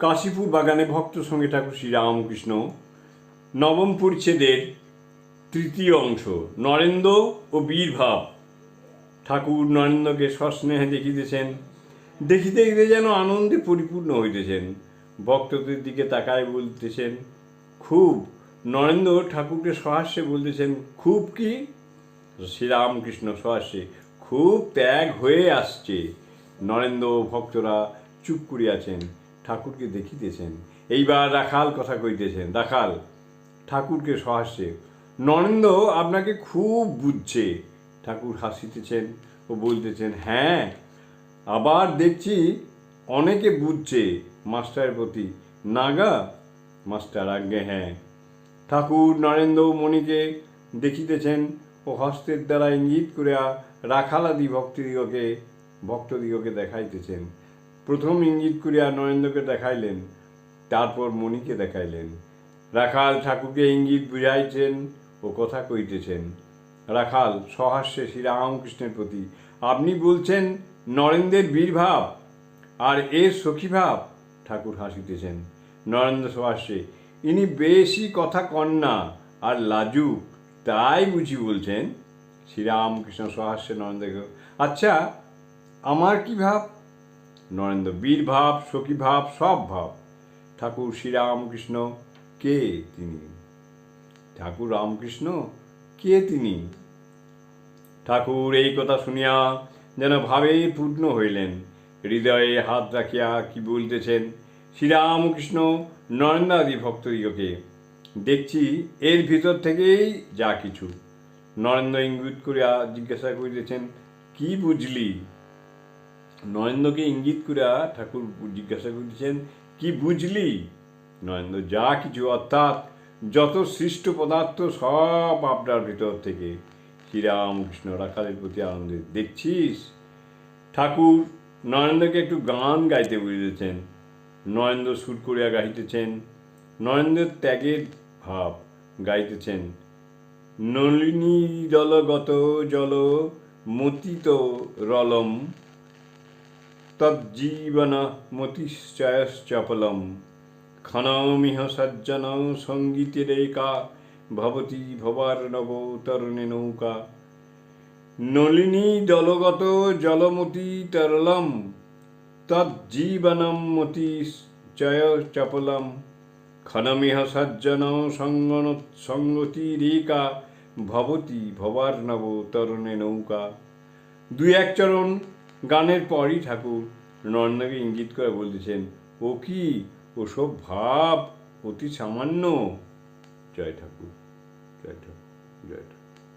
কাশীপুর বাগানে ভক্ত সঙ্গে ঠাকুর শ্রীরামকৃষ্ণ নবম পরিচ্ছেদের তৃতীয় অংশ, নরেন্দ্র ও বীরভাব। ঠাকুর নরেন্দ্রকে সস্নেহে দেখিতেছেন। দেখিতে দেখিতে যেন আনন্দে পরিপূর্ণ হইতেছেন। ভক্তদের দিকে তাকায় বলতেছেন, খুব। নরেন্দ্র ঠাকুরকে সহাস্যে বলতেছেন, খুব কি? শ্রীরামকৃষ্ণ সহাস্যে, খুব ত্যাগ হয়ে আসছে। নরেন্দ্র ভক্তরা চুপ করিয়াছেন। ঠাকুরকে দেখিতেছেন। এইবার রাখাল কথা কইতেছেন রাখাল ঠাকুরকে সহাস্যে। নরেন্দ্র আপনাকে খুব বুঝছে। ঠাকুর হাসিতেছেন ও বলতেছেন হ্যাঁ আবার দেখছি অনেকে বুঝছে মাস্টারের প্রতি। নাগা, মাস্টার আজ্ঞে হ্যাঁ। ঠাকুর নরেন্দ্র মণিকে দেখিতেছেন ও হস্তের দ্বারা ইঙ্গিত করিয়া রাখালাদি ভক্তিদিগকে, ভক্তদিগকে দেখাইতেছেন। প্রথম ইঙ্গিত করিয়া নরেন্দ্রকে দেখাইলেন, তারপর মণিকে দেখাইলেন। রাখাল ঠাকুরকে ইঙ্গিত বুঝাইছেন ও কথা কইতেছেন। রাখাল সহাস্যে শ্রীরামকৃষ্ণের প্রতি, আপনি বলছেন নরেন্দ্রের বীরভাব আর এর সখীভাব ঠাকুর হাসিতেছেন। নরেন্দ্র সহাস্যে, ইনি বেশি কথা কন না আর লাজুক, তাই বুঝি বলছেন? শ্রীরামকৃষ্ণ সহাস্যে নরেন্দ্রকে আচ্ছা আমার কি ভাব? নরেন্দ্র বীর ভাব, সখী ভাব, সব ভাব। ঠাকুর শ্রীরামকৃষ্ণ, কে তিনি? ঠাকুর রামকৃষ্ণ, কে তিনি? ঠাকুর এই কথা শুনিয়া যেন ভাবে পূর্ণ হইলেন। হৃদয়ে হাত রাখিয়া কি বলতেছেন? শ্রীরামকৃষ্ণ, নরেন্দ্রাদি ভক্তদিগকে, দেখছি এর ভিতর থেকেই যা কিছু। নরেন্দ্র ইঙ্গিত করিয়া জিজ্ঞাসা করিতেছেন, কি বুঝলি? নরেন্দ্রকে ইঙ্গিত করিয়া ঠাকুর জিজ্ঞাসা করিতেছেন, কি বুঝলি? নরেন্দ্র যা কিছু, অর্থাৎ যত সৃষ্ট পদার্থ সব আপনার ভিতর থেকে। শ্রীরামকৃষ্ণ রাখালের প্রতি আনন্দে, দেখছিস? ঠাকুর নরেন্দ্রকে একটু গান গাইতে বুঝিতেছেন নরেন্দ্র সুর করিয়া গাইতেছেন নরেন্দ্রের ত্যাগের ভাব গাইতেছেন। নলিনী দলগত জল মতিত রলম তজ্জীবন মতিশ্চয়শ্চপলম। খনমিহ সজ্জন সঙ্গীতিরেকা ভবতি ভবার নব তরুণে নৌকা। নলিনী দলগত জলমতি তরলম তজ্জীবনম মতিশ্চয় চপলম খনমিহ সজ্জন সঙ্গন সঙ্গতিরেকা, ভবতি ভবার নব তরুণে নৌকা। দুই এক চরণ গানের পরই ঠাকুর নরেন্দ্রকে ইঙ্গিত করে বলতেছেন, ও কি? ওসব ভাব অতি সামান্য। জয় ঠাকুর জয় ঠাকুর জয় ঠাকুর।